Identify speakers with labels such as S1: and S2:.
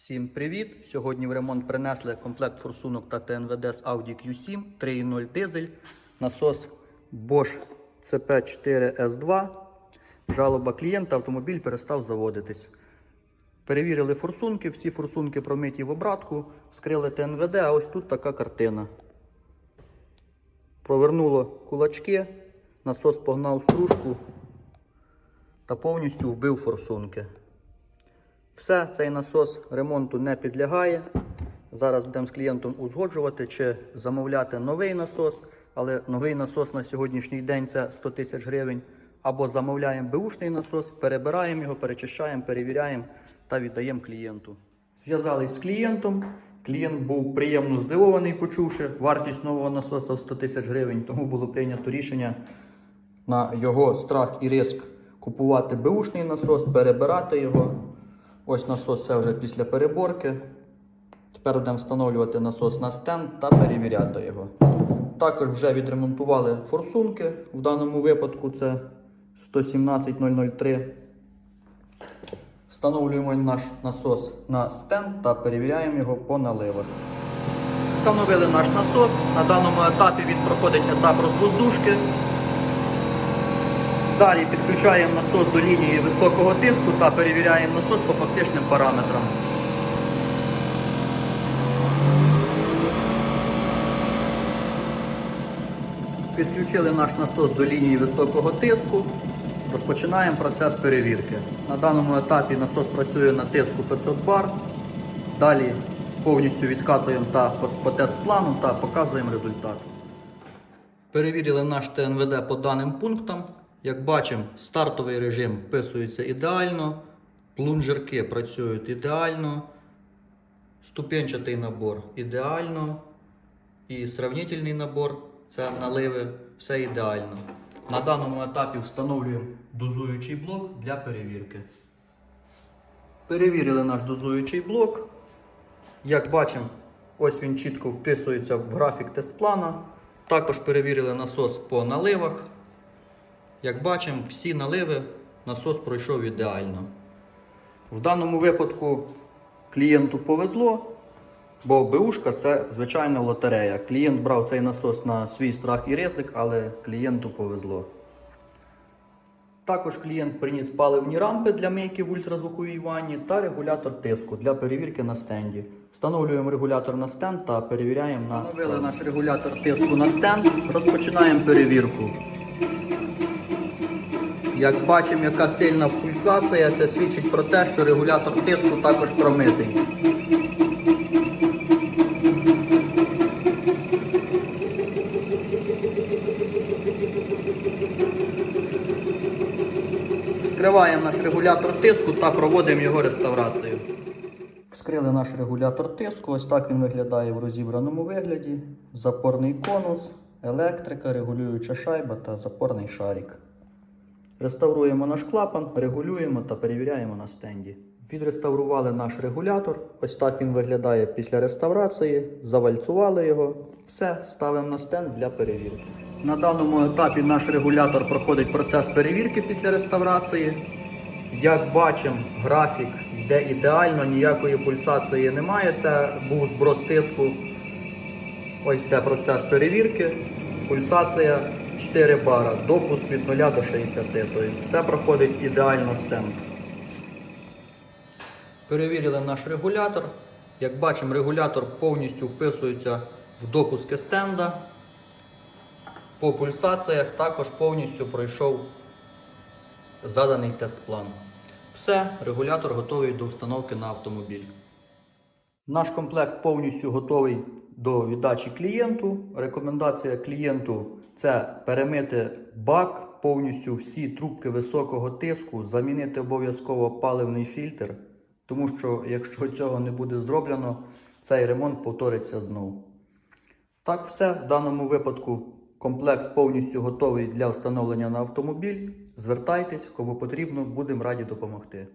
S1: Всім привіт! Сьогодні в ремонт принесли комплект форсунок та ТНВД з Audi Q7 3.0 дизель, насос Bosch CP4S2. Жалоба клієнта, автомобіль перестав заводитись. Перевірили форсунки, всі форсунки промиті в обратку, вскрили ТНВД, а ось тут така картина. Провернуло кулачки, насос погнав стружку та повністю вбив форсунки. Все, цей насос ремонту не підлягає. Зараз будемо з клієнтом узгоджувати чи замовляти новий насос, але новий насос на сьогоднішній день це 100 тисяч гривень. Або замовляємо беушний насос, перебираємо його, перечищаємо, перевіряємо та віддаємо клієнту. Зв'язались з клієнтом. Клієнт був приємно здивований, почувши вартість нового насоса в 100 тисяч гривень, тому було прийнято рішення на його страх і риск купувати беушний насос, перебирати його. Ось насос це вже після переборки. Тепер будемо встановлювати насос на стенд та перевіряти його. Також вже відремонтували форсунки. В даному випадку це 117003. Встановлюємо наш насос на стенд та перевіряємо його по наливах. Встановили наш насос. На даному етапі він проходить етап розвоздушки. Далі підключаємо насос до лінії високого тиску та перевіряємо насос по фактичним параметрам. Підключили наш насос до лінії високого тиску. Розпочинаємо процес перевірки. На даному етапі насос працює на тиску 500 бар. Далі повністю відкатуємо та по, тест-плану та показуємо результат. Перевірили наш ТНВД по даним пунктам. Як бачимо, стартовий режим вписується ідеально, плунжерки працюють ідеально, ступенчатий набор ідеально і сравнительний набор це наливи, все ідеально. На даному етапі встановлюємо дозуючий блок для перевірки. Перевірили наш дозуючий блок. Як бачимо, ось він чітко вписується в графік тест-плана. Також перевірили насос по наливах. Як бачимо, всі наливи насос пройшов ідеально. В даному випадку клієнту повезло, бо БУшка це звичайна лотерея. Клієнт брав цей насос на свій страх і ризик, але клієнту повезло. Також клієнт приніс паливні рампи для мийки в ультразвуковій ванні та регулятор тиску для перевірки на стенді. Встановлюємо регулятор на стенд та перевіряємо на Встановили наш регулятор тиску на стенд. Розпочинаємо перевірку. Як бачимо, яка сильна пульсація, це свідчить про те, що регулятор тиску також промитий. Вскриваємо наш регулятор тиску та проводимо його реставрацію. Вскрили наш регулятор тиску. Ось так він виглядає в розібраному вигляді. Запорний конус, електрика, регулююча шайба та запорний шарик. Реставруємо наш клапан, регулюємо та перевіряємо на стенді. Відреставрували наш регулятор. Ось так він виглядає після реставрації. Завальцували його. Все, ставимо на стенд для перевірки. На даному етапі наш регулятор проходить процес перевірки після реставрації. Як бачимо, графік йде ідеально, ніякої пульсації немає. Це був зброс тиску. Ось йде процес перевірки. Пульсація 4 бара, допуск від 0 до 60. Тобто все проходить ідеально стенд. Перевірили наш регулятор. Як бачимо, регулятор повністю вписується в допуски стенда. По пульсаціях також повністю пройшов заданий тест-план. Все, регулятор готовий до встановки на автомобіль. Наш комплект повністю готовий до віддачі клієнту. Рекомендація клієнту це перемити бак, повністю всі трубки високого тиску, замінити обов'язково паливний фільтр, тому що якщо цього не буде зроблено, цей ремонт повториться знову. Так, все. В даному випадку комплект повністю готовий для встановлення на автомобіль. Звертайтесь, кому потрібно, будемо раді допомогти.